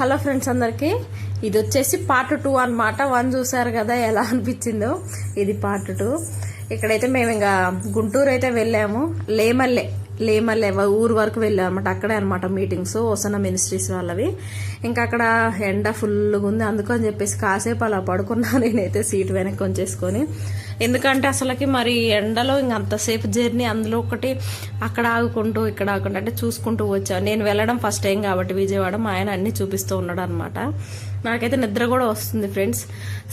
Hello friends అందరికి. ఇది వచ్చేసి పార్ట్ టూ అన్నమాట. వన్ చూసారు కదా ఎలా అనిపించిందో. ఇది పార్ట్ టూ. ఇక్కడైతే మేము ఇంకా గుంటూరు అయితే వెళ్ళాము. లేమల్లె లేమల్లె ఊరు వరకు వెళ్ళాము అనమాట అక్కడే అనమాట మీటింగ్స్ ఓసన మినిస్ట్రీస్ వాళ్ళవి. ఇంకా అక్కడ ఎండ ఫుల్గా ఉంది అందుకని చెప్పేసి కాసేపు అలా పడుకున్నా. నేనైతే సీట్ వెనక్కి ఉంచేసుకొని ఎందుకంటే అసలుకి మరి ఎండలో ఇంక అంతసేపు జర్నీ అందులో ఒకటి అక్కడ ఆగుకుంటూ ఇక్కడ ఆగుకుంటూ అంటే చూసుకుంటూ వచ్చాను. నేను వెళ్ళడం ఫస్ట్ టైం కాబట్టి విజయవాడ మా ఆయన అన్ని చూపిస్తూ ఉన్నాడు అనమాట నాకైతే నిద్ర కూడా వస్తుంది ఫ్రెండ్స్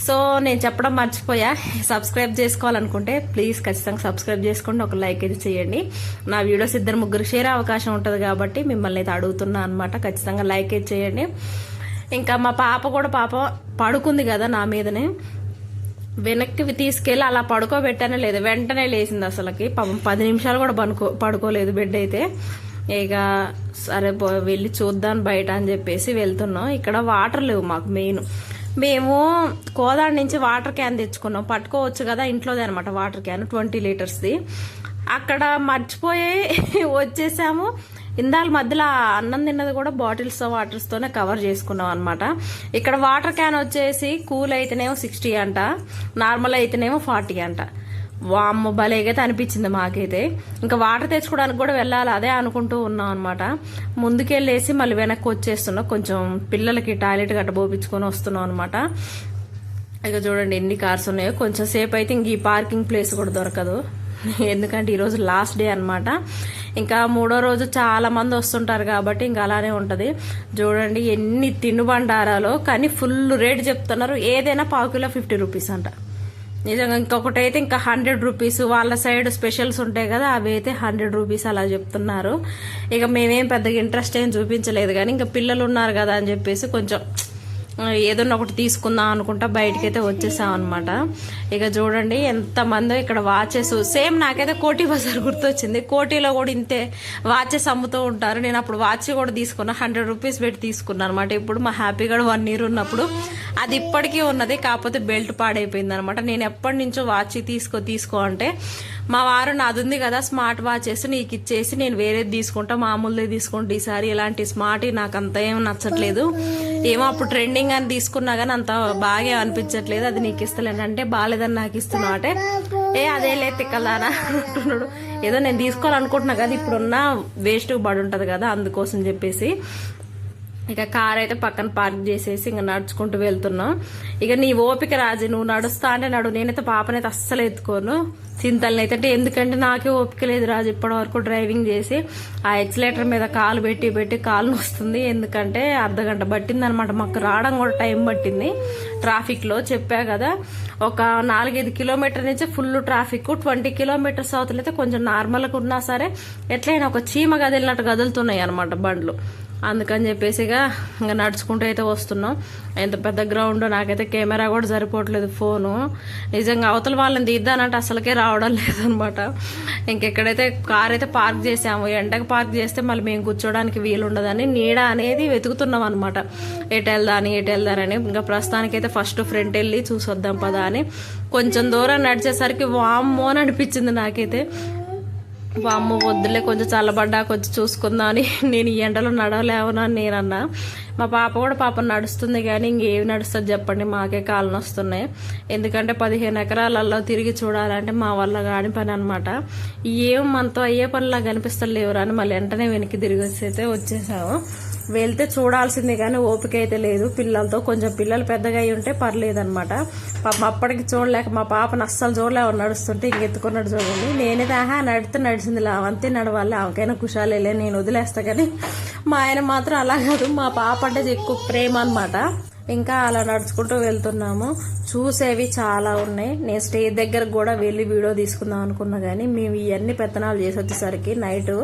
సో నేను చెప్పడం మర్చిపోయా. సబ్స్క్రైబ్ చేసుకోవాలనుకుంటే ప్లీజ్ ఖచ్చితంగా సబ్స్క్రైబ్ చేసుకోండి. ఒక లైక్ అయితే చేయండి. నా వీడియోస్ ఇద్దరు ముగ్గురు షేర్ అవకాశం ఉంటుంది కాబట్టి మిమ్మల్ని అయితే అడుగుతున్నా అనమాట ఖచ్చితంగా లైక్ అయితే చేయండి. ఇంకా మా పాప కూడా పాప పడుకుంది కదా నా మీదనే. వెనక్కి తీసుకెళ్ళి అలా పడుకోబెట్టానే లేదు. వెంటనే లేచింది అసలుకి. పాపం పది నిమిషాలు కూడా పడుకో పడుకోలేదు బెడ్ అయితే. ఇక సరే వెళ్ళి చూద్దాం బయట అని చెప్పేసి వెళ్తున్నాం. ఇక్కడ వాటర్ లేవు మాకు మెయిన్. మేము కోదాడ నుంచి వాటర్ క్యాన్ తెచ్చుకున్నాం. పట్టుకోవచ్చు కదా ఇంట్లోదే అనమాట వాటర్ క్యాన్ ట్వంటీ లీటర్స్ది. అక్కడ మర్చిపోయి వచ్చేసాము. ఇందాల మధ్యలో అన్నం తిన్నది కూడా బాటిల్స్తో వాటర్స్తోనే కవర్ చేసుకున్నాం అనమాట ఇక్కడ వాటర్ క్యాన్ వచ్చేసి కూల్ అయితేనేమో సిక్స్టీ అంట నార్మల్ అయితేనేమో ఫార్టీ అంట. వామ్మ భలేగైతే అనిపించింది మాకైతే. ఇంకా వాటర్ తెచ్చుకోవడానికి కూడా వెళ్ళాలి అదే అనుకుంటూ ఉన్నాం అనమాట ముందుకెళ్ళేసి మళ్ళీ వెనక్కి వచ్చేస్తున్నాం. కొంచెం పిల్లలకి టాయిలెట్ గట్ట పోపించుకొని వస్తున్నాం అనమాట ఇక చూడండి ఎన్ని కార్స్ ఉన్నాయో. కొంచెం సేపు అయితే ఇంక ఈ పార్కింగ్ ప్లేస్ కూడా దొరకదు. ఎందుకంటే ఈరోజు లాస్ట్ డే అనమాట ఇంకా మూడో రోజు చాలా మంది వస్తుంటారు కాబట్టి ఇంకా అలానే ఉంటుంది. చూడండి ఎన్ని తినుబండారాలో కానీ ఫుల్ రేట్ చెప్తున్నారు. ఏదైనా పావుకిలో ఫిఫ్టీ రూపీస్ అంట. నిజంగా ఇంకొకటి అయితే ఇంకా హండ్రెడ్ రూపీస్ వాళ్ళ సైడ్ స్పెషల్స్ ఉంటాయి కదా అవి అయితే హండ్రెడ్ రూపీస్ అలా చెప్తున్నారు. ఇక మేమేం పెద్దగా ఇంట్రెస్ట్ ఏం చూపించలేదు కానీ ఇంకా పిల్లలు ఉన్నారు కదా అని చెప్పేసి కొంచెం ఏదన్నా ఒకటి తీసుకుందాం అనుకుంటా బయటకైతే వచ్చేసాం అనమాట ఇక చూడండి ఎంతమందో ఇక్కడ వాచెస్ సేమ్ నాకైతే కోటి బజార్ గుర్తొచ్చింది. కోటిలో కూడా ఇంతే వాచెస్ అమ్ముతూ ఉంటారు. నేను అప్పుడు వాచ్ కూడా తీసుకున్నా హండ్రెడ్ రూపీస్ పెట్టి తీసుకున్నాను అనమాట ఇప్పుడు మా హ్యాపీగా వన్ ఇయర్ ఉన్నప్పుడు అది ఇప్పటికీ ఉన్నది కాకపోతే బెల్ట్ పాడైపోయింది అనమాట నేను ఎప్పటి నుంచో వాచ్ తీసుకో తీసుకో అంటే మా వారు నాదుంది కదా స్మార్ట్ వాచెస్ నీకు ఇచ్చేసి నేను వేరేది తీసుకుంటా మామూలుదే తీసుకుంటా ఈసారి. ఇలాంటి స్మార్ట్ నాకు అంత ఏం నచ్చట్లేదు. ఏమో అప్పుడు ట్రెండింగ్ అని తీసుకున్నా కానీ అంత బాగా అనిపించట్లేదు. అది నీకు ఇస్తలేను. అంటే బాగాలేదని నాకు ఇస్తున్నావు అంటే ఏ అదే లే తిక్కలారా అంటున్నాడు. ఏదో నేను తీసుకోవాలనుకుంటున్నా కదా ఇప్పుడున్న వేస్ట్ పడి ఉంటుంది కదా అందుకోసం చెప్పేసి. ఇక కార్ అయితే పక్కన పార్క్ చేసేసి ఇంకా నడుచుకుంటూ వెళ్తున్నాం. ఇక నీ ఓపిక రాజు నువ్వు నడుస్తా అంటే నడు. నేనైతే పాపనైతే అస్సలు ఎత్తుకోను. చింతల్ని అయితే అంటే ఎందుకంటే నాకే ఓపిక లేదు రాజు ఇప్పటి వరకు డ్రైవింగ్ చేసి ఆ ఎక్సలేటర్ మీద కాలు పెట్టి పెట్టి కాలు వస్తుంది ఎందుకంటే అర్ధగంట పట్టింది అనమాట మాకు రావడం కూడా టైం పట్టింది. ట్రాఫిక్లో చెప్పా కదా ఒక నాలుగైదు కిలోమీటర్ నుంచి ఫుల్ ట్రాఫిక్ ట్వంటీ కిలోమీటర్స్ అవతలైతే కొంచెం నార్మల్గా ఉన్నా సరే ఎట్లయినా ఒక చీమ గదిలినట్టు కదులుతున్నాయి అనమాట బండ్లు. అందుకని చెప్పేసిగా ఇంకా నడుచుకుంటూ అయితే వస్తున్నాం. ఎంత పెద్ద గ్రౌండ్ నాకైతే కెమెరా కూడా సరిపోవట్లేదు ఫోను. నిజంగా అవతల వాళ్ళని తీద్దానంటే అసలుకే రావడం లేదనమాట. ఇంకెక్కడైతే కార్ అయితే పార్క్ చేసాము ఎండకు పార్క్ చేస్తే మళ్ళీ మేము కూర్చోడానికి వీలు ఉండదని నీడ అనేది వెతుకుతున్నాం అనమాట. ఎటు వెళ్దాని ఎటు వెళ్దానని. ఇంకా ప్రస్తుతానికైతే ఫస్ట్ ఫ్రంట్ వెళ్ళి చూసొద్దాం పదా అని. కొంచెం దూరం నడిచేసరికి వామ్మో అని అనిపించింది నాకైతే. వామ్మ వద్దులే కొంచెం చల్లబడ్డా కొంచెం చూసుకుందాం అని. నేను ఈ ఎండలో నడవలేవనా అని నేనన్నా. మా పాప కూడా పాప నడుస్తుంది కానీ ఇంకేమి నడుస్తుంది చెప్పండి మాకే కాళ్ళు వస్తున్నాయి ఎందుకంటే పదిహేను ఎకరాలలో తిరిగి చూడాలంటే మా వల్ల కాని పని అనమాట ఏం మనతో అయ్యే పనిలా కనిపిస్తలేవురా అని మళ్ళీ వెంటనే వెనక్కి తిరిగి వచ్చి అయితే వచ్చేసాము. వెళ్తే చూడాల్సిందే కానీ ఓపిక అయితే లేదు. పిల్లలతో కొంచెం పిల్లలు పెద్దగా అయి ఉంటే పర్లేదనమాట పాపం అప్పటికి చూడలేక మా పాపను అస్సలు చూడలేవు నడుస్తుంటే ఇంకెత్తుకున్నాడు చూడండి. నేనైతే ఆహా నడితే నడిచింది అంతే నడవాలి. ఆమెకైనా కుషాలేలే నేను వదిలేస్తా కానీ మా ఆయన మాత్రం అలా కాదు. మా పాప అంటే ఎక్కువ ప్రేమ అనమాట ఇంకా అలా నడుచుకుంటూ వెళ్తున్నాము. చూసేవి చాలా ఉన్నాయి. నేను స్టేజ్ దగ్గర కూడా వెళ్ళి వీడియో తీసుకుందాం అనుకున్నా కానీ మేము ఇవన్నీ పెత్తనాలు చేసి వచ్చేసరికి నైట్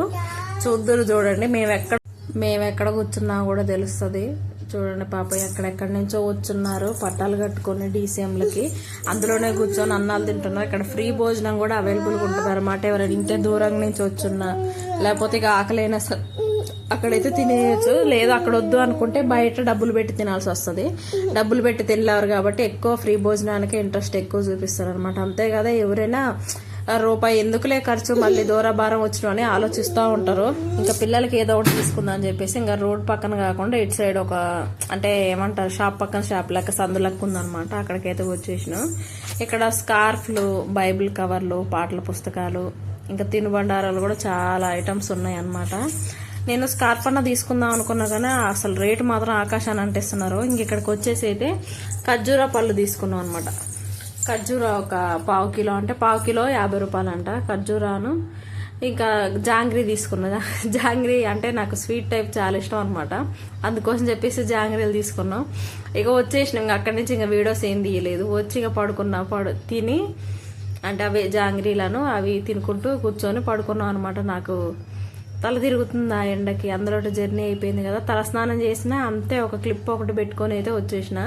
చూద్దరు చూడండి. మేము ఎక్కడ మేము ఎక్కడ కూర్చున్నా కూడా తెలుస్తుంది. చూడండి పాప ఎక్కడెక్కడి నుంచో వచ్చున్నారు. పట్టాలు కట్టుకొని డీసీఎంలకి అందులోనే కూర్చొని అన్నాలు తింటున్నారు. ఇక్కడ ఫ్రీ భోజనం కూడా అవైలబుల్గా ఉంటుంది అనమాట ఎవరైనా ఇంతే దూరం నుంచి వచ్చున్నా. లేకపోతే ఇక ఆకలైనా సరే అక్కడైతే తినేయచ్చు. లేదు అక్కడ వద్దు అనుకుంటే బయట డబ్బులు పెట్టి తినాల్సి వస్తుంది. డబ్బులు పెట్టి తినలేరు కాబట్టి ఎక్కువ ఫ్రీ భోజనానికి ఇంట్రెస్ట్ ఎక్కువ చూపిస్తారు అనమాట అంతే కదా ఎవరైనా రూపాయి ఎందుకులే ఖర్చు? మళ్ళీ దూరభారం వచ్చిన అని ఆలోచిస్తూ ఉంటారు. ఇంకా పిల్లలకి ఏదో ఒకటి తీసుకుందాం అని చెప్పేసి ఇంకా రోడ్ పక్కన కాకుండా ఇటు సైడ్ ఒక అంటే ఏమంటారు షాప్ పక్కన షాప్ లెక్క సందు లెక్క ఉందనమాట అక్కడికైతే వచ్చేసిన. ఇక్కడ స్కార్ఫ్లు బైబిల్ కవర్లు పాటల పుస్తకాలు ఇంకా తినుబండారాలు కూడా చాలా ఐటమ్స్ ఉన్నాయి అన్నమాట నేను స్కార్ఫ్ అన్న తీసుకుందాం అనుకున్నా కానీ అసలు రేటు మాత్రం ఆకాశాన్ని అంటిస్తున్నారు. ఇంక ఇక్కడికి వచ్చేసి అయితే ఖర్జూరా పళ్ళు తీసుకున్నాం అనమాట ఖర్జూరా ఒక పావు కిలో అంటే పావు కిలో యాభై రూపాయలు అంట ఖర్జూరాను. ఇంకా జాంగ్రీ తీసుకున్నా జాంగ్రీ అంటే నాకు స్వీట్ టైప్ చాలా ఇష్టం అనమాట అందుకోసం చెప్పేసి జాంగ్రీలు తీసుకున్నాం. ఇక వచ్చేసిన ఇంకా అక్కడి నుంచి ఇంకా వీడియోస్ ఏం తీయలేదు. వచ్చి ఇంకా పడుకున్నా పడు తిని అంటే అవి జాంగ్రీలను అవి తినుకుంటూ కూర్చొని పడుకున్నాం అనమాట నాకు. తల తిరుగుతుంది ఆ ఎండకి? అందులో జర్నీ అయిపోయింది కదా. తల స్నానం చేసిన అంతే ఒక క్లిప్ ఒకటి పెట్టుకొని అయితే వచ్చేసిన.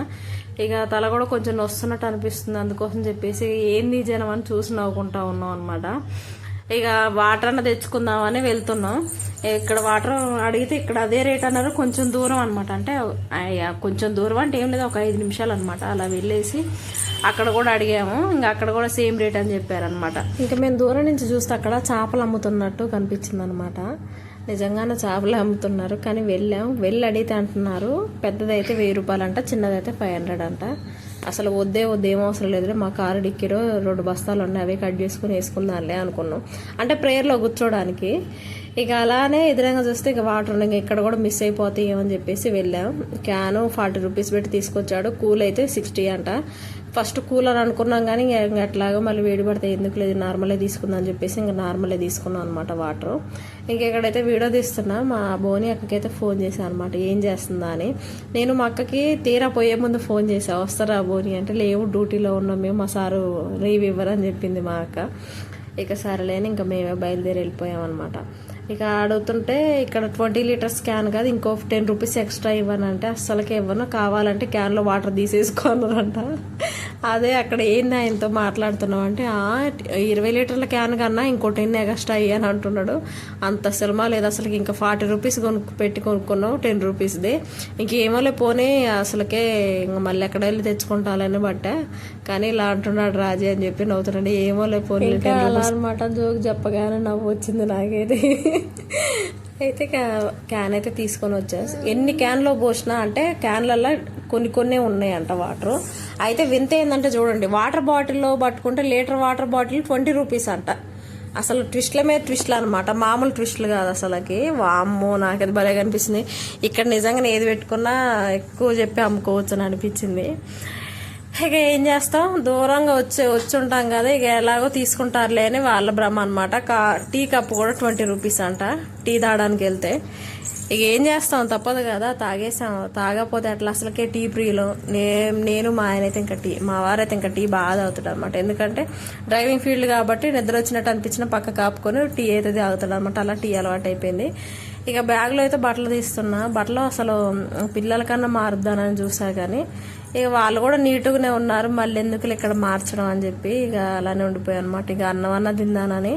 ఇక తల కూడా కొంచెం నొస్తున్నట్టు అనిపిస్తుంది అందుకోసం చెప్పేసి ఏంది జనం అని చూసి నవ్వుకుంటా ఉన్నాం అనమాట ఇక వాటర్ అన్న తెచ్చుకుందామని వెళ్తున్నాం. ఇక్కడ వాటర్ అడిగితే ఇక్కడ అదే రేట్ అన్నారు. కొంచెం దూరం అనమాట అంటే కొంచెం దూరం అంటే ఏం లేదు ఒక ఐదు నిమిషాలు అనమాట అలా వెళ్ళేసి అక్కడ కూడా అడిగాము. ఇంకా అక్కడ కూడా సేమ్ రేట్ అని చెప్పారనమాట ఇంకా మేము దూరం నుంచి చూస్తే అక్కడ చేపలు అమ్ముతున్నట్టు కనిపించింది అనమాట నిజంగానే చేపలు అమ్ముతున్నారు. కానీ వెళ్ళాం. వెళ్ళి అడిగితే అంటున్నారు పెద్దదైతే వెయ్యి రూపాయలు అంట చిన్నదైతే ఫైవ్ హండ్రెడ్ అంట. అసలు వద్దే వద్దు ఏం అవసరం లేదు మా కారు డిక్కీలో రెండు బస్తాలు ఉన్నాయి అవి కట్ చేసుకుని వేసుకుందాంలే అనుకున్నాం. అంటే ప్రేయర్లో కూర్చోడానికి ఇక అలానే ఎదురంగా చూస్తే ఇక వాటర్ ఉన్నాయి. ఇంకా ఇక్కడ కూడా మిస్ అయిపోతాయి ఏమని చెప్పేసి వెళ్ళాం. క్యాను ఫార్టీ రూపీస్ పెట్టి తీసుకొచ్చాడు. కూల్ అయితే సిక్స్టీ అంట. ఫస్ట్ కూలర్ అనుకున్నాం కానీ ఇంకా అట్లాగా మళ్ళీ వేడి పడితే ఎందుకు లేదు నార్మలే తీసుకుందాం అని చెప్పేసి ఇంకా నార్మలే తీసుకున్నాం అనమాట వాటర్. ఇంకెక్కడైతే వీడియో తీస్తున్నా మా బోని అక్కకైతే ఫోన్ చేశాను అనమాట ఏం చేస్తుందా అని. నేను మా అక్కకి తీరా పోయే ముందు ఫోన్ చేసా వస్తారా బోని అంటే లేవు డ్యూటీలో ఉన్నాం మేము మా సారు లీవ్ ఇవ్వరని చెప్పింది మా అక్క. ఇక సరేలేని ఇంకా మేమే బయలుదేరి వెళ్ళిపోయాం అనమాట ఇక అడుగుతుంటే ఇక్కడ ట్వంటీ లీటర్స్ క్యాన్ కాదు ఇంకో టెన్ రూపీస్ ఎక్స్ట్రా ఇవ్వనంటే అస్సలకే ఇవ్వను. కావాలంటే క్యాన్లో వాటర్ తీసేసుకోనరంట. అదే అక్కడ ఏంది ఆయనతో మాట్లాడుతున్నావు అంటే "ఆ, ఇరవై లీటర్ల క్యాన్ కన్నా ఇంకో టెన్ ఎక్స్ట్రా అయ్యాను అంటున్నాడు. అంత సినిమా లేదు అసలు ఇంకా ఫార్టీ రూపీస్ కొనుక్కు పెట్టి కొనుక్కున్నావు టెన్ రూపీస్ది. ఇంకేమోలే పోనీ అసలుకే ఇంకా మళ్ళీ ఎక్కడ వెళ్ళి తెచ్చుకుంటాలని బట్టే. కానీ ఇలా అంటున్నాడు రాజీ అని చెప్పి నవ్వుతున్నాడు. ఏమోలే పోనీ అలా అనమాట జోక్ చెప్పగానే నవ్వు వచ్చింది నాకైతే. అయితే క్యా- క్యాన్ అయితే తీసుకొని వచ్చేసి ఎన్ని క్యాన్లో పోసినా అంటే క్యాన్లలో కొన్ని కొన్ని ఉన్నాయంట వాటర్. అయితే వింత ఏంటంటే చూడండి వాటర్ బాటిల్లో పట్టుకుంటే litre water bottle twenty rupees అంట. అసలు ట్విస్ట్ల మీద ట్విస్ట్లు అనమాట మామూలు ట్విస్ట్లు కాదు అసలుకి. వామ్మో నాకు అది భలే కనిపిస్తుంది ఇక్కడ నిజంగా ఏది పెట్టుకున్నా ఎక్కువ చెప్పి అమ్ముకోవచ్చు అని అనిపించింది. ఇక ఏం చేస్తాం? దూరంగా వచ్చి వచ్చి ఉంటాం కదా ఇక ఎలాగో తీసుకుంటారులే అని వాళ్ళ భ్రమ అనమాట కా టీ కప్పు కూడా ట్వంటీ రూపీస్ అంట టీ తాగడానికి వెళ్తే. ఇక ఏం చేస్తాం? తప్పదు కదా తాగేసాం. తాగకపోతే అట్లా అసలుకే టీ ప్రియులు. నే నేను మా ఆయన అయితే ఇంకా టీ మా వారైతే ఇంకా టీ బాగా తాగుతాడు అనమాట ఎందుకంటే డ్రైవింగ్ ఫీల్డ్ కాబట్టి నిద్ర వచ్చినట్టు అనిపించిన పక్క కాపుకొని టీ అయితే తాగుతాడు అనమాట అలా టీ అలవాటు అయిపోయింది. ఇక బ్యాగ్లో అయితే బట్టలు తీస్తున్నా. బట్టలు అసలు పిల్లలకన్నా మారుద్దానని చూసా కానీ ఇక వాళ్ళు కూడా నీట్గానే ఉన్నారు. మళ్ళీ ఎందుకు ఇక్కడ మార్చడం అని చెప్పి ఇక అలానే ఉండిపోయాయి అనమాట ఇక అన్నం అన్న తిందానని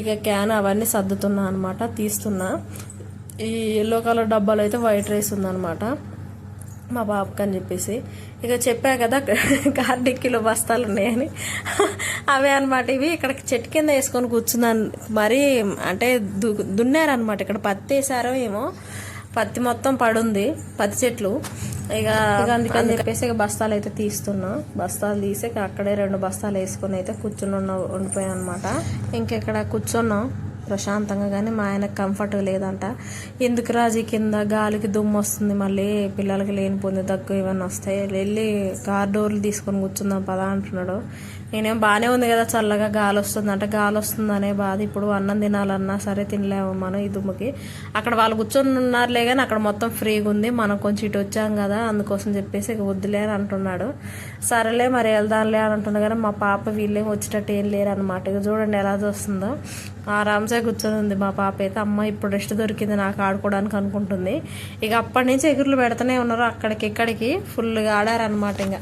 ఇక క్యాన్ అవన్నీ సర్దుతున్నా అనమాట తీస్తున్నా. ఈ ఎల్లో కలర్ డబ్బాలో అయితే వైట్ రైస్ ఉందన్నమాట. మా పాపకి అని చెప్పేసి. ఇక చెప్పా కదా కార్ డిక్కీలో బస్తాలు ఉన్నాయని. అవే అనమాట ఇవి ఇక్కడ చెట్టు కింద వేసుకొని కూర్చున్నాను. మరీ అంటే దు దున్నారనమాట ఇక్కడ పత్తి వేసారో ఏమో. పత్తి మొత్తం పడుంది. పత్తి చెట్లు. ఇక అందుకని చెప్పేసి ఇక బస్తాలు అయితే తీస్తున్నా. బస్తాలు తీసి అక్కడే రెండు బస్తాలు వేసుకొని అయితే కూర్చుని ఉన్న ఉండిపోయాం అనమాట ఇంకెక్కడ కూర్చున్నాం. ప్రశాంతంగా కానీ మా ఆయనకు కంఫర్ట్ లేదంట. ఎందుకు రాజీ కింద గాలికి దుమ్ము వస్తుంది మళ్ళీ పిల్లలకి లేనిపోయింది దగ్గు ఇవన్నీ వస్తాయి వెళ్ళి కార్ డోర్లు తీసుకొని కూర్చుందాం పదా అంటున్నాడు. నేనేం బాగానే ఉంది కదా చల్లగా గాలి వస్తుంది అంటే గాలి వస్తుందనే బాధ ఇప్పుడు అన్నం తినాలన్నా సరే తినలేము మనం ఈ దుమ్ముకి. అక్కడ వాళ్ళు కూర్చొని ఉన్నారులే కానీ అక్కడ మొత్తం ఫ్రీగా ఉంది. మనం కొంచెం ఇటు వచ్చాం కదా అందుకోసం చెప్పేసి ఇక వద్దులే అని అంటున్నాడు. సరేలే మరి వెళ్దాంలే అని అంటున్నా కానీ మా పాప వీళ్ళేం వచ్చేటట్టు ఏం లేరు అనమాట ఇక చూడండి ఎలా చూస్తుందో. ఆరామ్సే కూర్చొని ఉంది మా పాప అయితే అమ్మ ఇప్పుడు రెస్ట్ దొరికింది నాకు ఆడుకోవడానికి అనుకుంటుంది. ఇక అప్పటి నుంచి ఎగురులు పెడుతూనే ఉన్నారు. అక్కడికి ఇక్కడికి ఫుల్గా ఆడారనమాట ఇంకా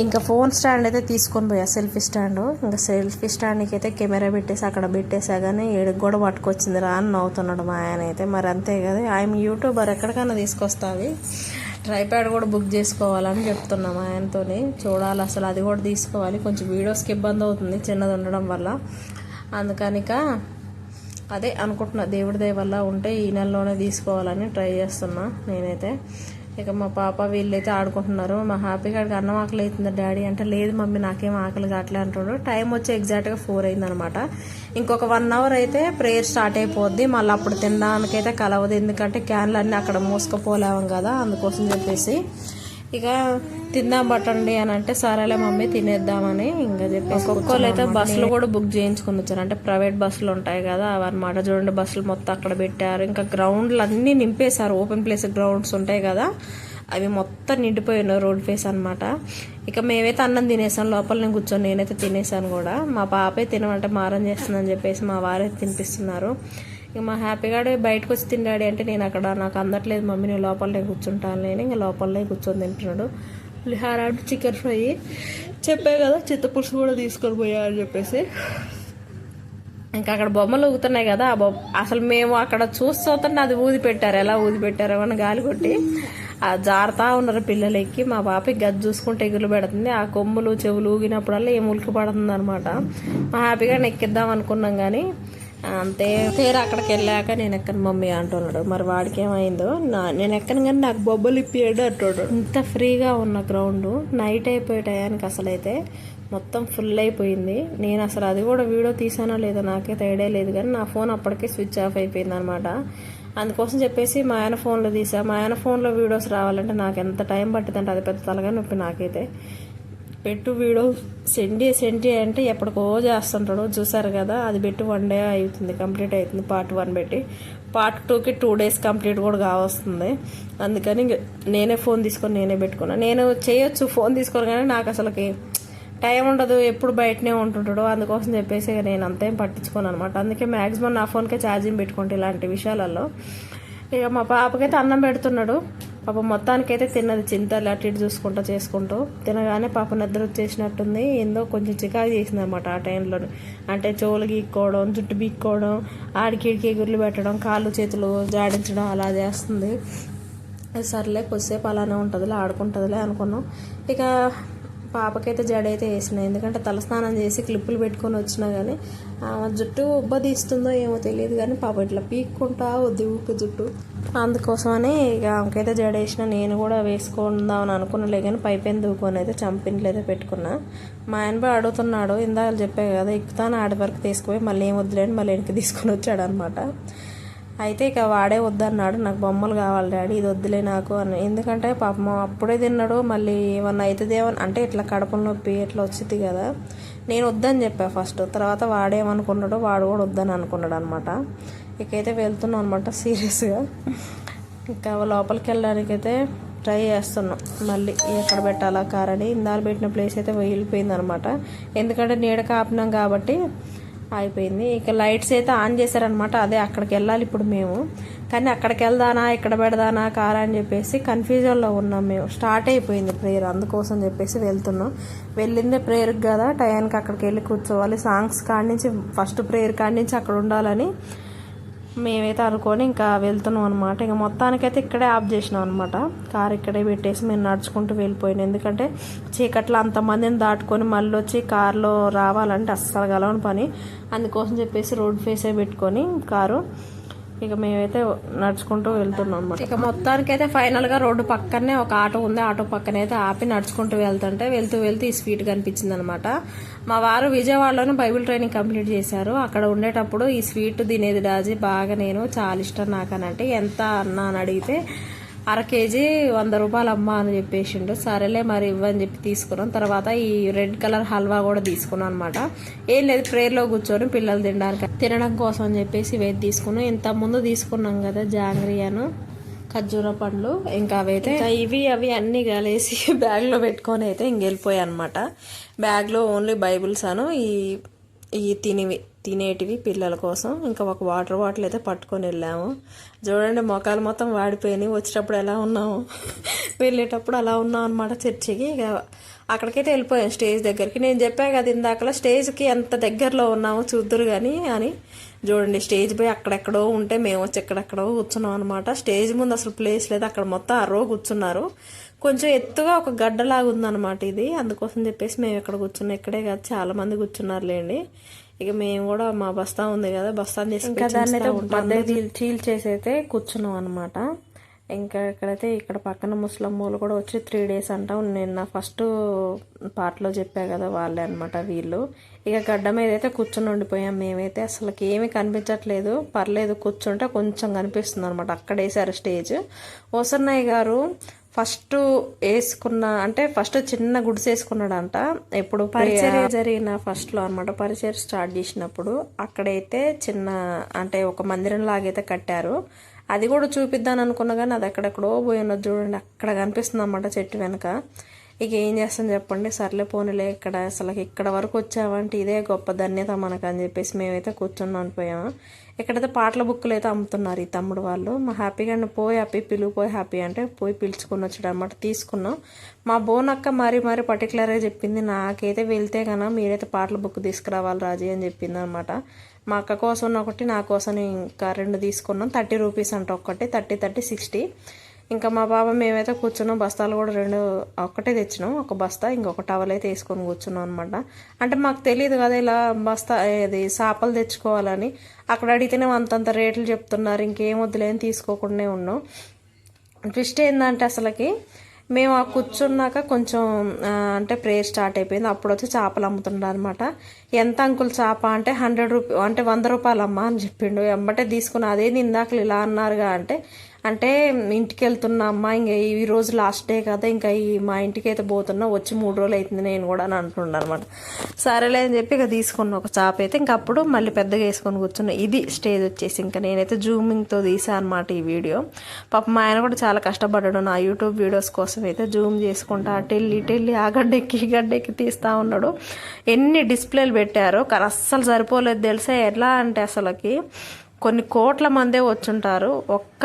ఇంకా ఫోన్ స్టాండ్ అయితే తీసుకొని పోయా. Selfie stand. ఇంకా సెల్ఫీ స్టాండ్కి అయితే కెమెరా పెట్టేసి అక్కడ పెట్టేసా. కానీ ఏడుకు కూడా పట్టుకొచ్చింది. రా అని నవ్వుతున్నాడు మా ఆయన అయితే. మరి అంతే కదా. ఆయన యూట్యూబర్ ఎక్కడికైనా తీసుకొస్తావి ట్రైప్యాడ్ కూడా బుక్ చేసుకోవాలని చెప్తున్నాం ఆయనతోని. చూడాలి. అసలు అది కూడా తీసుకోవాలి. కొంచెం వీడియోస్కి ఇబ్బంది అవుతుంది. చిన్నది ఉండడం వల్ల. అందుకనిక అదే అనుకుంటున్నా దేవుడి దయ వల్ల ఉంటే ఈ నెలలోనే తీసుకోవాలని ట్రై చేస్తున్నా నేనైతే. ఇక మా పాప వీళ్ళైతే ఆడుకుంటున్నారు. మా హ్యాపీ అడిగి అన్నం ఆకలి అవుతుంది డాడీ అంటే లేదు మమ్మీ నాకేం ఆకలి కావట్లే అంటాడు టైం వచ్చి ఎగ్జాక్ట్గా ఫోర్ అయిందనమాట. ఇంకొక వన్ అవర్ అయితే ప్రేయర్ స్టార్ట్ అయిపోద్ది. మళ్ళీ అప్పుడు తినడానికైతే కలవదు. ఎందుకంటే క్యాన్లు అన్నీ అక్కడ మూసుకుపోలేము కదా అందుకోసం చెప్పేసి. ఇక తిందాం పట్టండి అని అంటే సరేలే మమ్మీ తినేద్దామని ఇంకా చెప్పేసి ఒక్కొక్కరు అయితే బస్సులు కూడా బుక్ చేయించుకుని వచ్చారు. అంటే ప్రైవేట్ బస్సులు ఉంటాయి కదా అవన్నమాట. చూడండి బస్సులు మొత్తం అక్కడ పెట్టారు. ఇంకా గ్రౌండ్లు అన్నీ నింపేశారు. ఓపెన్ ప్లేస్ గ్రౌండ్స్ ఉంటాయి కదా అవి మొత్తం నిండిపోయి ఉన్నాయి రోడ్ ఫేస్ అనమాట ఇక మేమైతే అన్నం తినేసాం. లోపల నేను కూర్చొని నేనైతే తినేసాను కూడా. మా పాపే తినమంటే మారం చేస్తుందని చెప్పేసి మా వారైతే తినిపిస్తున్నారు. ఇక మా హ్యాపీగాడే బయటకు వచ్చి తిన్నాడు అంటే నేను అక్కడ నాకు అందట్లేదు మమ్మీ నేను లోపలనే కూర్చుంటాను నేను ఇంకా లోపలనే కూర్చొని తింటున్నాడు. పులిహార అంటే చికెన్ ఫ్రై చెప్పే కదా చిత్తపులుసు కూడా తీసుకొని పోయా అని చెప్పేసి. ఇంకా అక్కడ బొమ్మలు ఊగుతున్నాయి కదా ఆ బొమ్మ అసలు మేము అక్కడ చూస్తుంటే అది ఊది పెట్టారు ఎలా ఊది పెట్టారు అని గాలి కొట్టి. ఆ జారుతా ఉన్నారు పిల్లలు ఎక్కి మా పాపకి గది చూసుకుంటే ఎగులు పెడుతుంది ఆ కొమ్ములు చెవులు ఊగినప్పుడల్లా ఏం ఉలికి పడుతుంది అనమాట మా హ్యాపీగా నెక్కిద్దాం అనుకున్నాం కానీ అంతే తీరా అక్కడికి వెళ్ళాక నేను ఎక్కను మమ్మీ అంటున్నాడు. మరి వాడికి ఏమైందో? నా నేను ఎక్కను కానీ నాకు బొబ్బలు ఇప్పియాడు అంటాడు ఇంత ఫ్రీగా ఉన్న గ్రౌండ్ నైట్ అయిపోయే టయానికి అసలైతే మొత్తం ఫుల్ అయిపోయింది. నేను అసలు అది కూడా వీడియో తీసానో లేదో నాకైతే ఐడియా లేదు కానీ నా ఫోన్ అప్పటికే స్విచ్ ఆఫ్ అయిపోయింది అనమాట అందుకోసం చెప్పేసి మా ఆయన ఫోన్లో తీసా. మా ఆయన ఫోన్లో వీడియోస్ రావాలంటే నాకు ఎంత టైం పట్టిందంటే అది పెద్ద తలగా నొప్పి నాకైతే. పెట్టు వీడు సెండ్ సెండ్ అంటే ఎప్పటికో చేస్తుంటాడు. చూసారు కదా అది పెట్టి వన్ డే అవుతుంది కంప్లీట్ అవుతుంది పార్ట్ వన్ పెట్టి. పార్ట్ టూకి టూ డేస్ కంప్లీట్ కూడా కావస్తుంది. అందుకని ఇంక నేనే ఫోన్ తీసుకొని నేనే పెట్టుకున్నా. నేను చేయొచ్చు ఫోన్ తీసుకోరు కానీ నాకు అసలుకి టైం ఉండదు ఎప్పుడు బయటనే ఉంటుంటాడు. అందుకోసం చెప్పేసి నేను అంతేం పట్టించుకోను అనమాట అందుకే మ్యాక్సిమం నా ఫోన్కే ఛార్జింగ్ పెట్టుకుంటే ఇలాంటి విషయాలలో. ఇక మా పాపకైతే అన్నం పెడుతున్నాడు. పాప మొత్తానికైతే తిన్నది చింతలు అటు ఇటు చూసుకుంటూ చేసుకుంటూ తినగానే పాప నిద్ర వచ్చేసినట్టుంది. ఏందో కొంచెం చికాకు చేసింది అనమాట ఆ టైంలో అంటే చెవులు గీక్కోవడం జుట్టు బీక్కోవడం ఆడికిడికి ఎగుర్లు పెట్టడం కాళ్ళు చేతులు జాడించడం అలా చేస్తుంది. సర్లే కొద్దిసేపు అలానే ఉంటుందిలే ఆడుకుంటుందిలే అనుకున్నాం. ఇక పాపకైతే జడ అయితే వేసిన ఎందుకంటే తలస్నానం చేసి క్లిప్పులు పెట్టుకొని వచ్చినా కానీ ఆమె జుట్టు ఉబ్బదీస్తుందో ఏమో తెలియదు కానీ పాప ఇట్లా పీక్కుంటా వద్దు ఊపి జుట్టు. అందుకోసమని ఇక ఆమెకైతే జడేసిన నేను కూడా వేసుకుందామని అనుకున్నలే కానీ పైపైన దూకొని అయితే చంపిన్లు అయితే పెట్టుకున్నా. మా ఆయన పోయి అడుగుతున్నాడు ఇందాక చెప్పే కదా ఎక్కుతాను ఆడి వరకు తీసుకుపోయి మళ్ళీ ఏం వద్దులేని మళ్ళీ వెనక్కి తీసుకొని వచ్చాడు అనమాట అయితే ఇక వాడే వద్దన్నాడు నాకు బొమ్మలు కావాలి డాడీ ఇది వద్దులే నాకు అని. ఎందుకంటే పాపం అప్పుడే తిన్నాడు మళ్ళీ ఏమన్నా అవుతుందేమో అంటే ఇట్లా కడప నొప్పి ఇట్లా వచ్చింది కదా. నేను వద్దని చెప్పా ఫస్ట్. తర్వాత వాడేమనుకున్నాడు వాడు కూడా వద్దని అనుకున్నాడు అనమాట ఇకైతే వెళ్తున్నాం అనమాట సీరియస్గా. ఇంకా లోపలికి వెళ్ళడానికైతే ట్రై చేస్తున్నాం. మళ్ళీ ఎక్కడ పెట్టాలా కార్ అని. పెట్టిన ప్లేస్ అయితే వెళ్ళిపోయింది అనమాట ఎందుకంటే నీడ కాపినాం కాబట్టి అయిపోయింది ఇక లైట్స్ అయితే ఆన్ చేశారనమాట అదే అక్కడికి వెళ్ళాలి ఇప్పుడు మేము. కానీ అక్కడికి వెళ్దానా ఇక్కడ పెడదానా కారా అని చెప్పేసి కన్ఫ్యూజన్లో ఉన్నాం మేము. స్టార్ట్ అయిపోయింది ప్రేయర్ అందుకోసం చెప్పేసి వెళ్తున్నాం. వెళ్ళిందే ప్రేయర్కి కదా టయానికి అక్కడికి వెళ్ళి కూర్చోవాలి. సాంగ్స్ కాడి నుంచి ఫస్ట్ ప్రేయర్ కాడి నుంచి అక్కడ ఉండాలని మేమైతే అనుకొని ఇంకా వెళ్తున్నాం అనమాట ఇంకా మొత్తానికైతే ఇక్కడే ఆఫ్ చేసినాం అనమాట కార్ ఇక్కడే పెట్టేసి మేము నడుచుకుంటూ వెళ్ళిపోయినాం. ఎందుకంటే చీకట్లో అంతమందిని దాటుకొని మళ్ళీ వచ్చి కారులో రావాలంటే అస్సలు గలవని పని. అందుకోసం చెప్పేసి రోడ్ ఫేసే పెట్టుకొని కారు ఇక మేమైతే నడుచుకుంటూ వెళ్తున్నాం అనమాట ఇక మొత్తానికైతే ఫైనల్గా రోడ్డు పక్కనే ఒక ఆటో ఉంది. ఆటో పక్కన అయితే ఆపి నడుచుకుంటూ వెళ్తుంటే వెళ్తూ వెళ్తూ ఈ స్వీట్ కనిపించింది అనమాట మా వారు విజయవాడలోనే బైబిల్ ట్రైనింగ్ కంప్లీట్ చేశారు. అక్కడ ఉండేటప్పుడు ఈ స్వీట్ తినేది రాజీ. బాగా నేను చాలా ఇష్టం నాకు అని అంటే ఎంత అన్నా అని అడిగితే అర కేజీ వంద రూపాయలు అమ్మా అని చెప్పేసిండు. సరేలే మరి ఇవ్వని చెప్పి తీసుకున్నాం. తర్వాత ఈ రెడ్ కలర్ హల్వా కూడా తీసుకున్నాం అనమాట ఏం లేదు ప్రేయర్లో కూర్చొని పిల్లలు తినడానికి తినడం కోసం అని చెప్పేసి వేది తీసుకున్నాం. ఇంత ముందు తీసుకున్నాం కదా జాంగ్రియాను ఖర్జూర పండ్లు ఇంకా అవైతే ఇవి అవి అన్నీ కలిసి బ్యాగ్లో పెట్టుకొని అయితే ఇంక వెళ్ళిపోయాయి అనమాట బ్యాగ్లో ఓన్లీ బైబిల్స్ అను ఈ ఈ తినివి తినేటివి పిల్లల కోసం. ఇంకా ఒక వాటర్ బాటిల్ అయితే పట్టుకొని వెళ్ళాము. చూడండి మొఖాలు మొత్తం వాడిపోయినాయి. వచ్చేటప్పుడు ఎలా ఉన్నాము వెళ్ళేటప్పుడు అలా ఉన్నాం అనమాట చర్చికి. ఇక అక్కడికైతే వెళ్ళిపోయాం స్టేజ్ దగ్గరికి. నేను చెప్పా కదా ఇందాకలా స్టేజ్కి ఎంత దగ్గరలో ఉన్నామో చూద్దరు కానీ అని. చూడండి స్టేజ్ పోయి అక్కడెక్కడో ఉంటే మేము వచ్చి ఎక్కడెక్కడో కూర్చున్నాం అనమాట స్టేజ్ ముందు అసలు ప్లేస్ లేదు. అక్కడ మొత్తం ఆ రో కూర్చున్నారు. కొంచెం ఎత్తుగా ఒక గడ్డలాగా ఉందన్నమాట ఇది. అందుకోసం చెప్పేసి మేము ఇక్కడ కూర్చున్నాం. ఇక్కడే కాదు చాలా మంది కూర్చున్నారులేండి. ఇక మేము కూడా మా బస్తా ఉంది కదా తీసుకొని దాన్ని అయితే చీల్ చేసి అయితే కూర్చున్నాం అనమాట ఇంకా ఇక్కడైతే ఇక్కడ పక్కన ముస్లిం కూడా వచ్చి త్రీ డేస్ అంటాం నిన్న ఫస్ట్ పార్ట్లో చెప్పా కదా వాళ్ళే అనమాట వీళ్ళు. ఇక గడ్డ మీద అయితే కూర్చొని ఉండిపోయాం మేమైతే. అసలుకి ఏమీ కనిపించట్లేదు. పర్లేదు కూర్చుంటే కొంచెం కనిపిస్తుంది అనమాట అక్కడ వేసారు స్టేజ్. ఓసన్నయ్య గారు ఫస్ట్ వేసుకున్న అంటే ఫస్ట్ చిన్న గుడిసె వేసుకున్నాడంట. ఎప్పుడు పరిచర్య జరిగిన ఫస్ట్లో అనమాట పరిచయం స్టార్ట్ చేసినప్పుడు అక్కడైతే చిన్న అంటే ఒక మందిరం లాగైతే కట్టారు. అది కూడా చూపిద్దాను అనుకున్నా కానీ అది ఎక్కడెక్కడో పోయి ఉన్నది చూడండి. అక్కడ కనిపిస్తుంది అన్నమాట చెట్టు వెనక. ఇక ఏం చేస్తాం చెప్పండి? సర్లే పోనీలే ఇక్కడ అసలు ఇక్కడ వరకు వచ్చామంటే ఇదే గొప్ప ధన్యత మనకు అని చెప్పేసి మేమైతే కూర్చున్నాం పోయాము ఇక్కడైతే పాటల బుక్కులు అయితే అమ్ముతున్నారు ఈ తమ్ముడు వాళ్ళు. మా హ్యాపీగా పోయి హ్యాపీ పిలువు పోయి హ్యాపీ అంటే పోయి పిలుచుకుని వచ్చాడు అనమాట తీసుకున్నాం. మా బోనక్క మరీ మరీ పర్టికులర్గా చెప్పింది నాకైతే వెళ్తే కన్నా మీరైతే పాటల బుక్ తీసుకురావాలి రాజీ అని చెప్పింది అనమాట మా అక్క కోసం ఒకటి నా కోసం ఇంకా రెండు తీసుకున్నాం. థర్టీ రూపీస్ అంట ఒక్కటి థర్టీ థర్టీ సిక్స్టీ. ఇంకా మా బాబా మేమైతే కూర్చున్నాం బస్తాలు కూడా రెండు ఒక్కటే తెచ్చినాం. ఒక బస్తా ఇంకొక టవల్ అయితే వేసుకొని కూర్చున్నాం అనమాట అంటే మాకు తెలియదు కదా ఇలా బస్తా ఇది చేపలు తెచ్చుకోవాలని. అక్కడ అడిగితేనే అంతంత రేట్లు చెప్తున్నారు ఇంకేం వద్దులేని తీసుకోకుండా ఉన్నాం. ట్విస్ట్ ఏంటంటే అసలుకి మేము ఆ కూర్చున్నాక కొంచెం అంటే ప్రేయర్ స్టార్ట్ అయిపోయింది. అప్పుడు వచ్చి చేపలు అమ్ముతుండ్రు అనమాట ఎంత అంకుల్ చేప అంటే హండ్రెడ్ రూపీ అంటే వంద రూపాయలమ్మా అని చెప్పిండు. ఎంబటే తీసుకుని అదే ఇందాకలు ఇలా అన్నారుగా అంటే అంటే ఇంటికి వెళ్తున్నామ్మా ఇంకా ఈ రోజు లాస్ట్ డే కదా ఇంకా ఈ మా ఇంటికి అయితే పోతున్నా వచ్చి మూడు రోజులు అవుతుంది నేను కూడా అని అంటున్నాను అనమాట సరేలే అని చెప్పి ఇక తీసుకున్న ఒక చాప అయితే ఇంకా అప్పుడు మళ్ళీ పెద్దగా వేసుకొని కూర్చున్నా. ఇది స్టేజ్ వచ్చేసి ఇంకా నేనైతే జూమింగ్తో తీసాను అనమాట ఈ వీడియో పాప మా ఆయన కూడా చాలా కష్టపడ్డాడు నా యూట్యూబ్ వీడియోస్ కోసం అయితే జూమ్ చేసుకుంటా టెల్లి టెల్లి ఆ గడ్డెక్కి ఈ గడ్డెక్కి తీస్తూ ఉన్నాడు. ఎన్ని డిస్ప్లేలు పెట్టారో కానీ అస్సలు సరిపోలేదు తెలుసా? ఎట్లా అంటే అసలుకి కొన్ని కోట్ల మందే వచ్చుంటారు. ఒక్క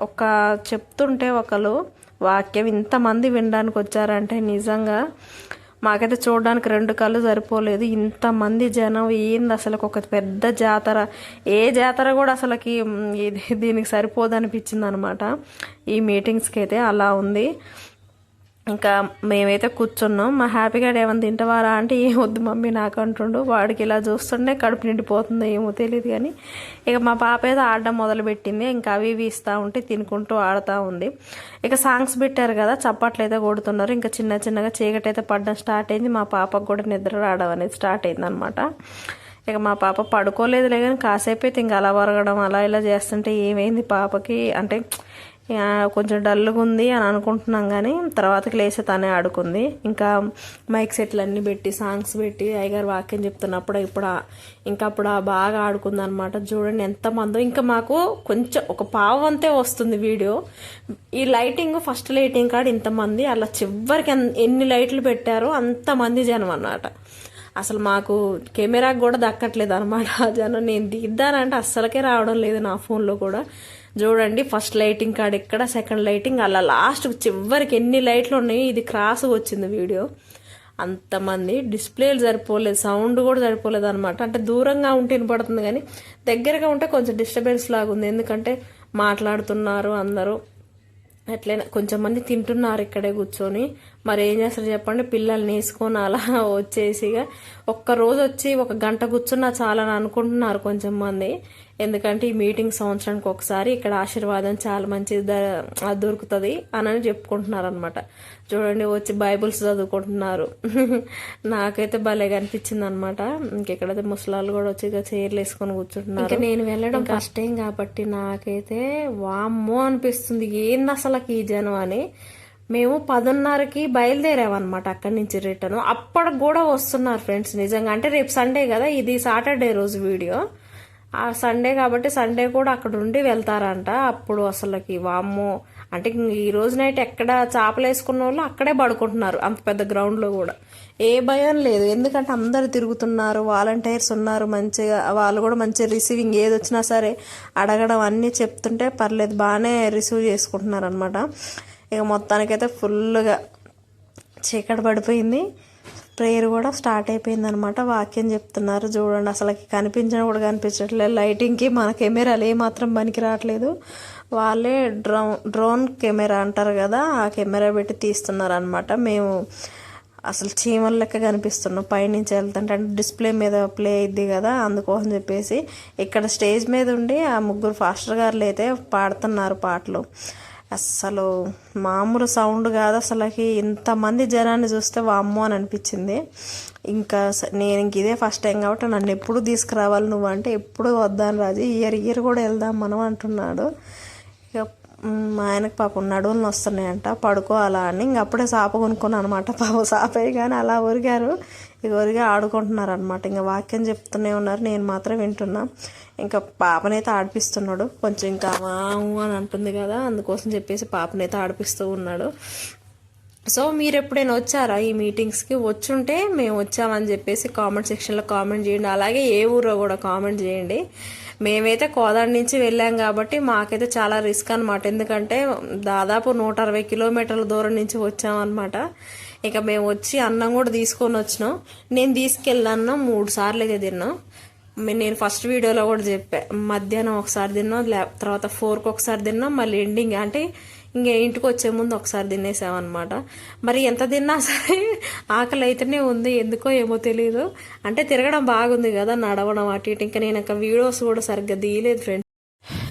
ఒక్క చెప్తుంటే ఒకరు వాక్యం ఇంతమంది వినడానికి వచ్చారంటే నిజంగా మాకైతే చూడడానికి రెండు కళ్ళు సరిపోలేదు. ఇంతమంది జనం ఏంది అసలు ఒక పెద్ద జాతర? ఏ జాతర కూడా అసలుకి దీనికి సరిపోదు అనిపించింది అనమాట ఈ మీటింగ్స్కి అయితే అలా ఉంది. ఇంకా మేమైతే కూర్చున్నాం. మా హ్యాపీగా ఏమైనా తింటవారా అంటే ఏం వద్దు మమ్మీ నాకు అంటుండు వాడికి ఇలా చూస్తుండే కడుపు నిండిపోతుందో ఏమో తెలియదు కానీ ఇక మా పాప ఏదో ఆడడం మొదలుపెట్టింది. ఇంకా అవి ఇవి ఇస్తూ ఉంటే తినుకుంటూ ఆడుతూ ఉంది. ఇక సాంగ్స్ పెట్టారు కదా చప్పట్లు అయితే కొడుతున్నారు. ఇంకా చిన్న చిన్నగా చీకటి అయితే పడడం స్టార్ట్ అయింది. మా పాపకు కూడా నిద్ర రావడం అనేది స్టార్ట్ అయింది అనమాట ఇక మా పాప పడుకోలేదులే కానీ కాసేపు అయితే ఇంకా అలా వరగడం అలా ఇలా చేస్తుంటే ఏమైంది పాపకి? అంటే కొంచెం డల్గా ఉంది అని అనుకుంటున్నాం కానీ తర్వాతకి లేచి తనే ఆడుకుంది. ఇంకా మైక్ సెట్లు అన్నీ పెట్టి సాంగ్స్ పెట్టి అయ్యగారు వాక్యం చెప్తున్నప్పుడు ఇప్పుడు ఇంకా అప్పుడు బాగా ఆడుకుంది అనమాట చూడండి ఎంతమందో ఇంకా మాకు కొంచెం ఒక పావంతే వస్తుంది వీడియో. ఈ లైటింగ్ ఫస్ట్ లైటింగ్ కాడ ఇంతమంది అలా చివరికి ఎన్ని లైట్లు పెట్టారో అంతమంది జనం అన్నమాట. అసలు మాకు కెమెరాకి కూడా దక్కట్లేదు అనమాట జనం. నేను దిద్దానంటే అస్సలకే రావడం లేదు నా ఫోన్లో కూడా. చూడండి ఫస్ట్ లైటింగ్ కాడ ఇక్కడ సెకండ్ లైటింగ్ అలా లాస్ట్ చివరికి ఎన్ని లైట్లు ఉన్నాయి ఇది క్రాస్ వచ్చింది వీడియో అంతమంది డిస్ప్లేలు సరిపోలేదు సౌండ్ కూడా సరిపోలేదు అనమాట అంటే దూరంగా ఉంటే వినపడుతుంది కానీ దగ్గరగా ఉంటే కొంచెం డిస్టర్బెన్స్ లాగా ఉంది. ఎందుకంటే మాట్లాడుతున్నారు అందరూ. అట్లనే కొంచెం మంది తింటున్నారు ఇక్కడే కూర్చొని. మరి ఏం చేస్తారు చెప్పండి? పిల్లల్ని వేసుకొని అలా వచ్చేసిగా ఒక్క రోజు వచ్చి ఒక గంట కూర్చున్నా చాలని అనుకుంటున్నారు కొంచెం మంది. ఎందుకంటే ఈ మీటింగ్ సంవత్సరానికి ఒకసారి ఇక్కడ ఆశీర్వాదం చాలా మంచిది దొరుకుతుంది అని చెప్పుకుంటున్నారు అనమాట చూడండి వచ్చి బైబుల్స్ చదువుకుంటున్నారు. నాకైతే భలే కనిపించింది అనమాట ఇంకెక్కడైతే ముసలాళ్ళు కూడా వచ్చి ఇక చైర్లు వేసుకొని కూర్చుంటున్నారు. ఇంకా నేను వెళ్ళడం ఫస్ట్ టైం కాబట్టి నాకైతే వామ్మో అనిపిస్తుంది. ఏంది అసలు ఈ జనం అని. మేము పదున్నరకి బయలుదేరామన్నమాట అక్కడి నుంచి రిటర్న్ అప్పటికి కూడా వస్తున్నారు ఫ్రెండ్స్ నిజంగా. అంటే రేపు సండే కదా ఇది సాటర్డే రోజు వీడియో ఆ సండే కాబట్టి సండే కూడా అక్కడ ఉండి వెళ్తారంట. అప్పుడు అసలుకి వామ్మో. అంటే ఈ రోజు నైట్ ఎక్కడ చేపలు వేసుకున్న వాళ్ళు అక్కడే పడుకుంటున్నారు అంత పెద్ద గ్రౌండ్లో కూడా. ఏ భయం లేదు. ఎందుకంటే అందరు తిరుగుతున్నారు వాలంటీర్స్ ఉన్నారు మంచిగా వాళ్ళు కూడా మంచిగా రిసీవింగ్ ఏది వచ్చినా సరే అడగడం అన్నీ చెప్తుంటే పర్లేదు బాగానే రిసీవ్ చేసుకుంటున్నారు అనమాట ఇక మొత్తానికైతే ఫుల్గా చీకటి పడిపోయింది. ప్రేయర్ కూడా స్టార్ట్ అయిపోయింది అనమాట వాక్యం చెప్తున్నారు. చూడండి అసలు కనిపించడం కూడా కనిపించట్లేదు లైటింగ్కి మన కెమెరాలు ఏమాత్రం పనికి రావట్లేదు. వాళ్ళే డ్రోన్ డ్రోన్ కెమెరా అంటారు కదా ఆ కెమెరా పెట్టి తీస్తున్నారు అనమాట మేము అసలు చీమల లెక్క కనిపిస్తున్నాం పైనుంచి వెళ్తుంటే అంటే డిస్ప్లే మీద ప్లే అయింది కదా అందుకోసం చెప్పేసి ఇక్కడ స్టేజ్ మీద ఉండి ఆ ముగ్గురు ఫాస్టర్ గారులు అయితే పాడుతున్నారు పాటలు. అస్సలు మామూలు సౌండ్ కాదు అసలుకి. ఇంతమంది జనాన్ని చూస్తే వామ్మో అని అనిపించింది. ఇంకా స- నేను ఇంక ఇదే ఫస్ట్ టైం కాబట్టి నన్ను ఎప్పుడు తీసుకురావాలి నువ్వు అంటే ఎప్పుడు వద్దాను రాజు. ఇయర్ ఇయర్ కూడా వెళ్దాం మనం అంటున్నాడు. మా ఆయనకు పాపం నడువులను వస్తున్నాయంట పడుకోవాలా అని. ఇంక అప్పుడే సాప కొనుక్కున్నాను అనమాట పాపం సాపే కానీ అలా ఒరిగారు. ఇక ఒరిగా ఆడుకుంటున్నారు అనమాట ఇంకా వాక్యం చెప్తూనే ఉన్నారు. నేను మాత్రం వింటున్నా. ఇంకా పాపనైతే ఆడిపిస్తున్నాడు. కొంచెం ఇంకా మాము అని అంటుంది కదా అందుకోసం చెప్పేసి పాపనైతే ఆడిపిస్తూ ఉన్నాడు. సో మీరు ఎప్పుడైనా వచ్చారా ఈ మీటింగ్స్కి వచ్చుంటే మేము వచ్చామని చెప్పేసి కామెంట్ సెక్షన్లో కామెంట్ చేయండి. అలాగే ఏ ఊరో కూడా కామెంట్ చేయండి. మేమైతే కోదాడ నుంచి వెళ్ళాం కాబట్టి మాకైతే చాలా రిస్క్ అనమాట ఎందుకంటే దాదాపు నూట అరవై కిలోమీటర్ల దూరం నుంచి వచ్చామన్నమాట ఇక మేము వచ్చి అన్నం కూడా తీసుకొని వచ్చినాం. నేను తీసుకెళ్ళాను మూడు సార్లు అయితే తిన్నాం. నేను ఫస్ట్ వీడియోలో కూడా చెప్పా మధ్యాహ్నం ఒకసారి తిన్నాం తర్వాత ఫోర్కి ఒకసారి తిన్నాం మళ్ళీ ఎండింగ్ అంటే ఇంకా ఇంటికి వచ్చే ముందు ఒకసారి తినేసామన్నమాట. మరి ఎంత తిన్నా సరే ఆకలి అయితేనే ఉంది ఎందుకో ఏమో తెలియదు అంటే తిరగడం బాగుంది కదా నడవడం అటు ఇటు. ఇంకా నేను ఇంకా వీడియోస్ కూడా సరిగ్గా తీయలేదు ఫ్రెండ్స్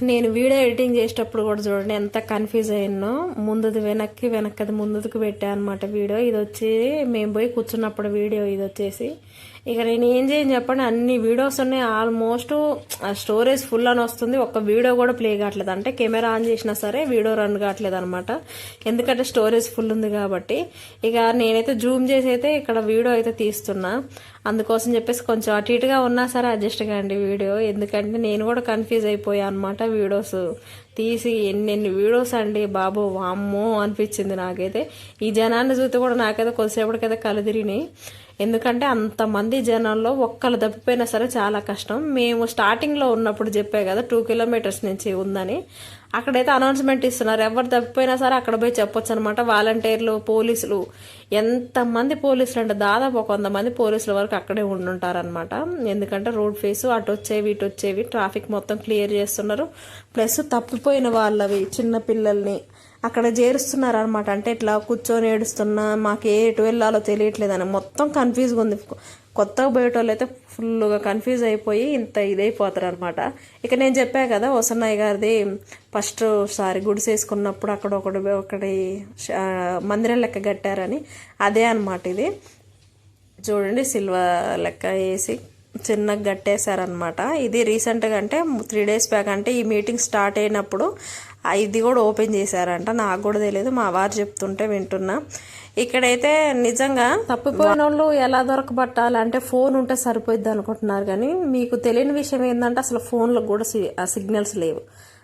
నేను వీడియో ఎడిటింగ్ చేసేటప్పుడు కూడా చూడండి ఎంత కన్ఫ్యూజ్ అయ్యానో ముందుది వెనక్కి వెనక్కది ముందుకు పెట్టా అనమాట వీడియో. ఇది వచ్చి మేము పోయి కూర్చున్నప్పుడు వీడియో ఇది వచ్చేసి ఇక నేను ఏం చేయను చెప్పండి అన్ని వీడియోస్ ఉన్నాయి. ఆల్మోస్ట్ స్టోరేజ్ ఫుల్ అని వస్తుంది. ఒక్క వీడియో కూడా ప్లే కావట్లేదు. అంటే కెమెరా ఆన్ చేసినా సరే వీడియో రన్ కావట్లేదు అనమాట ఎందుకంటే స్టోరేజ్ ఫుల్ ఉంది కాబట్టి. ఇక నేనైతే జూమ్ చేసి అయితే ఇక్కడ వీడియో అయితే తీస్తున్నా. అందుకోసం చెప్పేసి కొంచెం అటు ఇటుగా ఉన్నా సరే అడ్జస్ట్ కాండి వీడియో. ఎందుకంటే నేను కూడా కన్ఫ్యూజ్ అయిపోయా అనమాట వీడియోస్. తీసి ఎన్నెన్ని వీడియోస్ అండి బాబు. వామ్మో అనిపించింది నాకైతే. ఈ జనాన్ని చూస్తే కూడా నాకైతే కొద్దిసేపటికైతే కళ్ళు తిరిగినాయి. ఎందుకంటే అంతమంది జనాల్లో ఒక్కరు తప్పిపోయినా సరే చాలా కష్టం. మేము స్టార్టింగ్లో ఉన్నప్పుడు చెప్పే కదా టూ కిలోమీటర్స్ నుంచి ఉందని. అక్కడైతే అనౌన్స్మెంట్ ఇస్తున్నారు. ఎవరు తప్పిపోయినా సరే అక్కడ పోయి చెప్పొచ్చు అనమాట వాలంటీర్లు పోలీసులు ఎంతమంది పోలీసులు అంటే దాదాపు ఒక వంద మంది పోలీసుల వరకు అక్కడే ఉండుంటారనమాట. ఎందుకంటే రోడ్ ఫేస్ అటు వచ్చేవి ఇటు వచ్చేవి ట్రాఫిక్ మొత్తం క్లియర్ చేస్తున్నారు. ప్లస్ తప్పిపోయిన వాళ్ళవి చిన్న పిల్లల్ని అక్కడ చేరుస్తున్నారు అనమాట అంటే ఇట్లా కూర్చొని ఏడుస్తున్నా మాకు ఏ ఎటు వెళ్ళాలో తెలియట్లేదని. మొత్తం కన్ఫ్యూజ్గా ఉంది. కొత్తగా పోయేటోళ్ళు అయితే ఫుల్గా కన్ఫ్యూజ్ అయిపోయి ఇంత ఇదైపోతారు అనమాట ఇక నేను చెప్పా కదా వసన్నయ్య గారిది ఫస్ట్ సారి గుడిసేసుకున్నప్పుడు అక్కడ ఒకటి ఒకటి మందిరం లెక్క కట్టారని. అదే అనమాట ఇది. చూడండి సిల్వర్ లెక్క వేసి చిన్నగా కట్టేశారనమాట ఇది రీసెంట్గా అంటే త్రీ డేస్ బ్యాక్. అంటే ఈ మీటింగ్ స్టార్ట్ అయినప్పుడు ఇది కూడా ఓపెన్ చేశారంట. నాకు కూడా తెలియదు మా వారు చెప్తుంటే వింటున్నా. ఇక్కడైతే నిజంగా తప్పిపోయిన వాళ్ళు ఎలా దొరకబట్టాలి అంటే ఫోన్ ఉంటే సరిపోద్ది అనుకుంటున్నారు కానీ మీకు తెలియని విషయం ఏంటంటే అసలు ఫోన్లకు కూడా సి- సిగ్నల్స్ లేవు.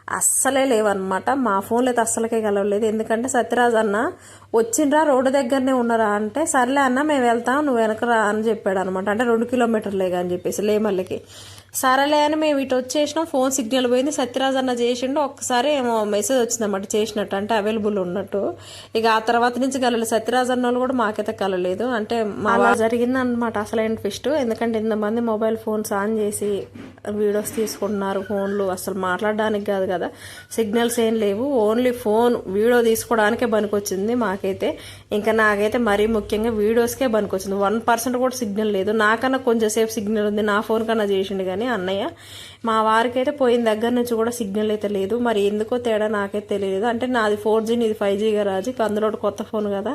అస్సలే లేవన్నమాట. మా ఫోన్లు అయితే అస్సలకే కలవలేదు. ఎందుకంటే సత్యరాజ్ అన్న వచ్చిండ్రా రోడ్డు దగ్గరనే ఉన్నారా అంటే సర్లే అన్న మేము వెళ్తాం నువ్వు వెనకరా అని చెప్పాడు అనమాట అంటే రెండు కిలోమీటర్లే అని చెప్పేసి లేమల్లికి. సరేలే అని మేము ఇటు వచ్చేసినాం. ఫోన్ సిగ్నల్ పోయింది. సత్యరాజ్ అన్న చేసిండు. ఒక్కసారి ఏమో మెసేజ్ వచ్చిందన్నమాట చేసినట్టు. అంటే అవైలబుల్ ఉన్నట్టు. ఇక ఆ తర్వాత నుంచి కలలేదు సత్యరాజ్ అన్న వాళ్ళు కూడా మాకైతే కలలేదు అంటే మా అలా జరిగింది అనమాట అసలైన ట్విస్ట్ ఎందుకంటే ఇంతమంది మొబైల్ ఫోన్స్ ఆన్ చేసి వీడియోస్ తీసుకుంటున్నారు ఫోన్లు. అసలు మాట్లాడడానికి కాదు కదా. సిగ్నల్స్ ఏం లేవు. ఓన్లీ ఫోన్ వీడియో తీసుకోవడానికే పనికొచ్చింది మాకైతే. ఇంకా నాకైతే మరీ ముఖ్యంగా వీడియోస్కే పనికొచ్చింది. వన్ పర్సెంట్ కూడా సిగ్నల్ లేదు. నాకన్నా కొంచెం సేపు సిగ్నల్ ఉంది. నా ఫోన్ కన్నా చేసిండు కానీ అన్నయ్య మా వారికి అయితే పోయిన దగ్గర నుంచి కూడా సిగ్నల్ అయితే లేదు. మరి ఎందుకో తేడా నాకైతే తెలియదు అంటే నాది ఫోర్ జీ నీది ఫైవ్ జీగా రాజు ఇక అందులో ఒకటి కొత్త ఫోన్ కదా.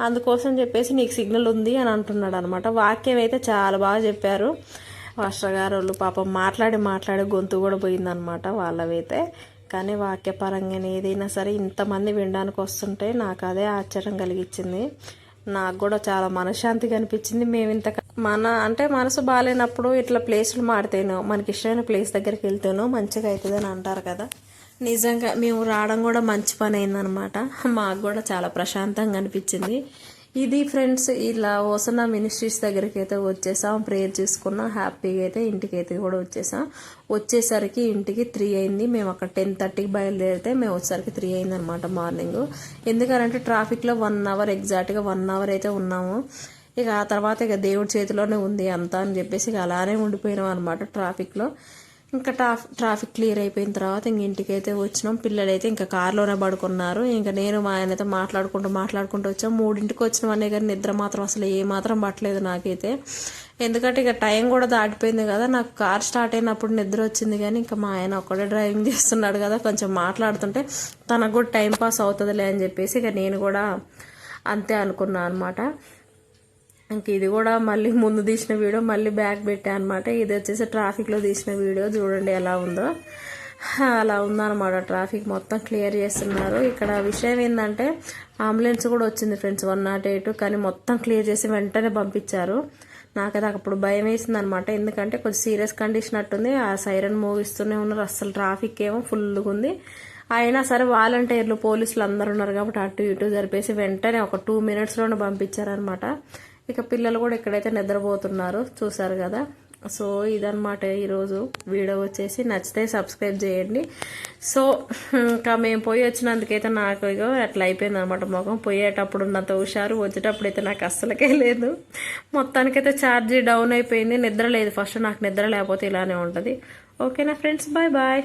అందుకోసం చెప్పేసి నీకు సిగ్నల్ ఉంది అని అంటున్నాడు అనమాట వాక్యం అయితే చాలా బాగా చెప్పారు. మాస్టర్ గారు వాళ్ళు పాపం మాట్లాడి మాట్లాడి గొంతు కూడా పోయిందనమాట వాళ్ళవైతే. కానీ వాక్యపరంగానే ఏదైనా సరే ఇంతమంది వినడానికి వస్తుంటే నాకు అదే ఆశ్చర్యం కలిగించింది. నాకు కూడా చాలా మనశ్శాంతిగా అనిపించింది. మేము ఇంత మన అంటే మనసు బాగాలేనప్పుడు ఇట్లా ప్లేసులు మాడితేనో మనకి ఇష్టమైన ప్లేస్ దగ్గరికి వెళ్తేనో మంచిగా అవుతుందని అంటారు కదా. నిజంగా మేము రావడం కూడా మంచి పని అయిందనమాట. మాకు కూడా చాలా ప్రశాంతంగా అనిపించింది. ఇది ఫ్రెండ్స్ ఇలా ఓసన్న మినిస్ట్రీస్ దగ్గరికి అయితే వచ్చేసాం. ప్రేయర్ చేసుకున్నాం. హ్యాపీగా అయితే ఇంటికి అయితే కూడా వచ్చేసాం. వచ్చేసరికి ఇంటికి త్రీ అయింది. మేము అక్కడ టెన్ థర్టీకి బయలుదేరితే మేము వచ్చేసరికి త్రీ అయింది అనమాట మార్నింగ్. ఎందుకంటే ట్రాఫిక్లో వన్ అవర్ ఎగ్జాక్ట్గా వన్ అవర్ అయితే ఉన్నాము. ఇక ఆ తర్వాత ఇక దేవుడి చేతిలోనే ఉంది అంతా అని చెప్పేసి ఇక అలానే ఉండిపోయినాం అనమాట ట్రాఫిక్లో. ఇంకా ట్రాఫ్ ట్రాఫిక్ క్లియర్ అయిపోయిన తర్వాత ఇంక ఇంటికైతే వచ్చినాం. పిల్లలైతే ఇంకా కార్లోనే పడుకున్నారు. ఇంకా నేను మా ఆయనతో మాట్లాడుకుంటూ మాట్లాడుకుంటూ వచ్చాం. మూడింటికి వచ్చినామనే కానీ నిద్ర మాత్రం అసలు ఏ మాత్రం పట్టలేదు నాకైతే. ఎందుకంటే ఇక టైం కూడా దాటిపోయింది కదా. నాకు కార్ స్టార్ట్ అయినప్పుడు నిద్ర వచ్చింది కానీ ఇంకా మా ఆయన ఒక్కడే డ్రైవింగ్ చేస్తున్నాడు కదా. కొంచెం మాట్లాడుతుంటే తనకు కూడా టైం పాస్ అవుతుందిలే అని చెప్పేసి ఇక నేను కూడా అంతే అనుకున్నాను అనమాట ఇంక ఇది కూడా మళ్ళీ ముందు తీసిన వీడియో మళ్ళీ బ్యాక్ పెట్టా అనమాట ఇది వచ్చేసి ట్రాఫిక్లో తీసిన వీడియో. చూడండి ఎలా ఉందో. అలా ఉందన్నమాట. ట్రాఫిక్ మొత్తం క్లియర్ చేస్తున్నారు. ఇక్కడ విషయం ఏంటంటే అంబులెన్స్ కూడా వచ్చింది ఫ్రెండ్స్ వన్ నాట్ ఎయిట్. కానీ మొత్తం క్లియర్ చేసి వెంటనే పంపించారు. నాకైతే అప్పుడు భయం వేసింది అనమాట ఎందుకంటే కొంచెం సీరియస్ కండిషన్ అట్టుంది. ఆ సైరన్ మోగిస్తూనే ఉన్నారు. అసలు ట్రాఫిక్ ఏమో ఫుల్గా ఉంది. అయినా సరే వాలంటీర్లు పోలీసులు అందరు ఉన్నారు కాబట్టి అటు ఇటు జరిపేసి వెంటనే ఒక టూ మినిట్స్లోనే పంపించారనమాట ఇక పిల్లలు కూడా ఇక్కడైతే నిద్రపోతున్నారు చూసారు కదా. సో ఇదనమాట ఈరోజు వీడియో వచ్చేసి. నచ్చితే సబ్స్క్రైబ్ చేయండి. సో ఇంకా మేము పోయి వచ్చినందుకైతే నాకు ఇగో అట్లా అయిపోయింది అనమాట మొఖం. పోయేటప్పుడు ఉన్నంత హుషారు వచ్చేటప్పుడు అయితే నాకు అస్సలకే లేదు. మొత్తానికైతే ఛార్జీ డౌన్ అయిపోయింది. నిద్ర లేదు. ఫస్ట్ నాకు నిద్ర లేకపోతే ఇలానే ఉంటుంది. ఓకేనా ఫ్రెండ్స్? Bye bye.